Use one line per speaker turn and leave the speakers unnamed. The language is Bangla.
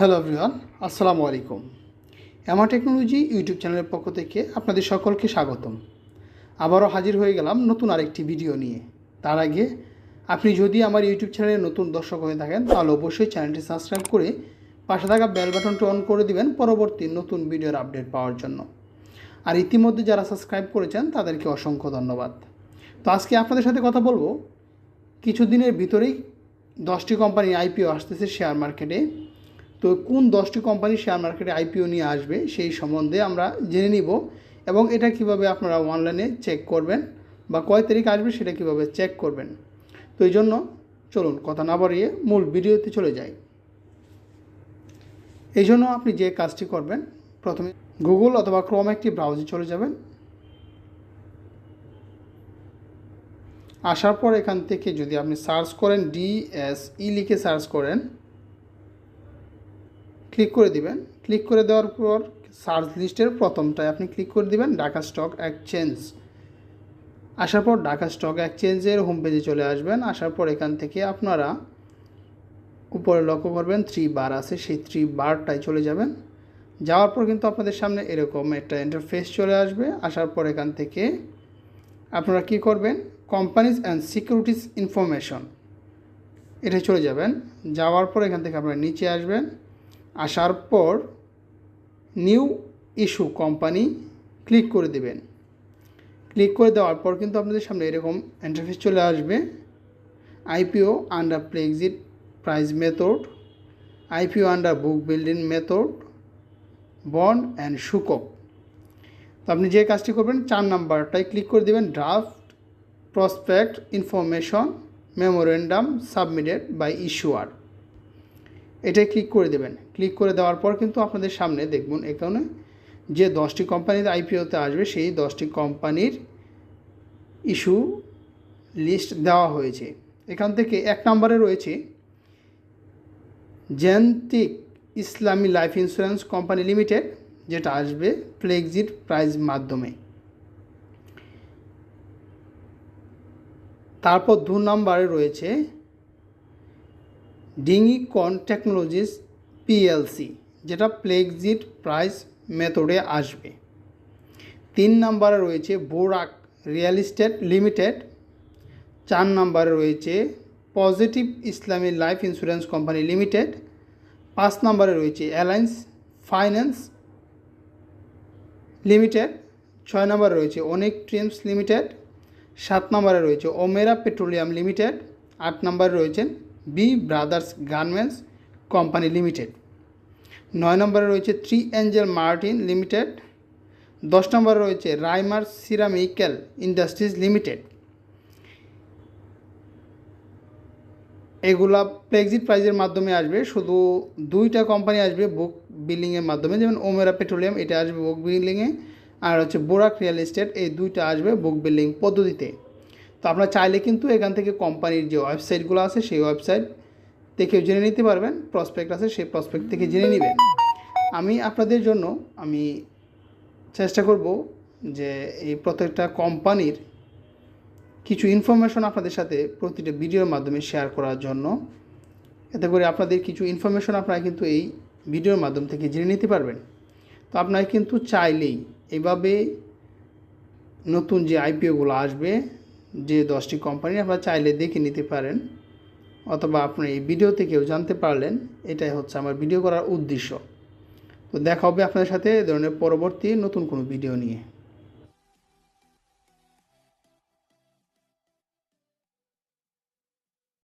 হ্যালো এভরিওয়ান আসসালামু আলাইকুম অ্যামা টেকনোলজি ইউটিউব চ্যানেলের পক্ষ থেকে আপনাদের সকলকে স্বাগতম আবারও হাজির হয়ে গেলাম নতুন আরেকটি ভিডিও নিয়ে তার আগে আপনি যদি আমার ইউটিউব চ্যানেলে নতুন দর্শক হয়ে থাকেন তাহলে অবশ্যই চ্যানেলটি সাবস্ক্রাইব করে পাশে থাকা বেল বাটনটি অন করে দিবেন পরবর্তী নতুন ভিডিওর আপডেট পাওয়ার জন্য আর ইতিমধ্যে যারা সাবস্ক্রাইব করেছেন তাদেরকে অসংখ্য ধন্যবাদ তো আজকে আপনাদের সাথে কথা বলবো কিছুদিনের ভিতরেই দশটি কোম্পানি আইপিও আসতেছে শেয়ার মার্কেটে তো কোন দশটি কোম্পানি শেয়ার মার্কেটে আইপিও নিয়ে আসবে সেই সম্বন্ধে আমরা জেনে নিব এবং এটা কিভাবে আপনারা অনলাইনে চেক করবেন বা কয় তারিখ আসবে সেটা কিভাবে চেক করবেন তো এই জন্য চলুন কথা না বাড়িয়ে মূল ভিডিওতে চলে যাই এই জন্য আপনি যে কাজটি করবেন প্রথমে গুগল অথবা ক্রম একটি ব্রাউজে চলে যাবেন আসার পর এখান থেকে যদি আপনি সার্চ করেন ডিএসই e লিখে সার্চ করেন ক্লিক করে দিবেন ক্লিক করে দেওয়ার পর সার্চ লিস্টের প্রথমটায় আপনি ক্লিক করে দিবেন ঢাকা স্টক এক্সচেঞ্জ আসার পর ঢাকা স্টক এক্সচেঞ্জের হোম পেজে চলে আসবেন আসার পর এখান থেকে আপনারা উপরে লক্ষ্য করবেন থ্রি বার আছে সেই থ্রি বারটায় চলে যাবেন যাওয়ার পর কিন্তু আপনাদের সামনে এরকম একটা ইন্টারফেস চলে আসবে আসার পর এখান থেকে আপনারা কি করবেন কোম্পানিজ অ্যান্ড সিকিউরিটিস ইনফরমেশন এটা চলে যাবেন যাওয়ার পর এখান থেকে আপনারা নিচে আসবেন আসার পর নিউ ইস্যু কোম্পানি ক্লিক করে দেবেন ক্লিক করে দেওয়ার পর কিন্তু আপনাদের সামনে এরকম ইন্টারফেস চলে আসবে IPO under play exit price method IPO under book building method bond and সুকক তো আপনি যে কাজটি করবেন চার নাম্বারটাই ক্লিক করে দেবেন draft prospect information memorandum submitted by issuer এটাই ক্লিক করে দেবেন ক্লিক করে দেওয়ার পর কিন্তু আপনাদের সামনে দেখবেন এখানে যে দশটি কোম্পানির আইপিওতে আসবে সেই দশটি কোম্পানির ইস্যু লিস্ট দেওয়া হয়েছে এখান থেকে এক নম্বরে রয়েছে জেন্টিক ইসলামী লাইফ ইন্স্যুরেন্স কোম্পানি লিমিটেড যেটা আসবে ফ্লেক্সিট প্রাইজ মাধ্যমে তারপর দু নম্বরে রয়েছে ডিঙ্গি কন টেকনোলজিস পিএলসি যেটা প্লেক্সিট প্রাইস মেথডে আসবে তিন নম্বরে রয়েছে বোরাক রিয়েল ইস্টেট লিমিটেড চার নম্বরে রয়েছে পজিটিভ ইসলামী লাইফ ইন্স্যুরেন্স কোম্পানি লিমিটেড পাঁচ নম্বরে রয়েছে অ্যালায়েন্স ফাইন্যান্স লিমিটেড ছয় নম্বরে রয়েছে অনেক ট্রিমস লিমিটেড সাত নম্বরে রয়েছে ওমেরা পেট্রোলিয়াম লিমিটেড আট নম্বরে রয়েছেন B brothers garments company limited নয় নম্বরে রয়েছে থ্রি অ্যাঞ্জেল মার্টিন লিমিটেড দশ নম্বরে রয়েছে রাইমার সিরামিক্যাল ইন্ডাস্ট্রিজ লিমিটেড এগুলা প্লেক্সিট প্রাইজের মাধ্যমে আসবে শুধু দুইটা কোম্পানি আসবে বুক বিল্ডিংয়ের মাধ্যমে যেমন ওমেরা পেট্রোলিয়াম এটা আসবে বুক বিল্ডিংয়ে আর হচ্ছে বোরাক রিয়েল এস্টেট এই দুইটা আসবে বুক বিল্ডিং পদ্ধতিতে তো আপনারা চাইলে কিন্তু এখান থেকে কোম্পানির যে ওয়েবসাইটগুলো আছে সেই ওয়েবসাইট থেকেও জেনে নিতে পারবেন প্রসপেক্ট আছে সেই প্রসপেক্ট থেকে জেনে নেবেন আমি আপনাদের জন্য আমি চেষ্টা করব যে এই প্রত্যেকটা কোম্পানির কিছু ইনফরমেশন আপনাদের সাথে প্রতিটা ভিডিওর মাধ্যমে শেয়ার করার জন্য এতে করে আপনাদের কিছু ইনফরমেশন আপনারা কিন্তু এই ভিডিওর মাধ্যম থেকে জেনে নিতে পারবেন তো আপনারা কিন্তু চাইলেই এভাবে নতুন যে আইপিওগুলো আসবে যে দশটি কোম্পানি আপনারা চাইলে দেখে নিতে পারেন অথবা আপনি এই ভিডিওতে কেউ জানতে পারলেন এটাই হচ্ছে আমার ভিডিও করার উদ্দেশ্য তো দেখা হবে আপনাদের সাথে এ ধরনের পরবর্তী নতুন কোনো ভিডিও নিয়ে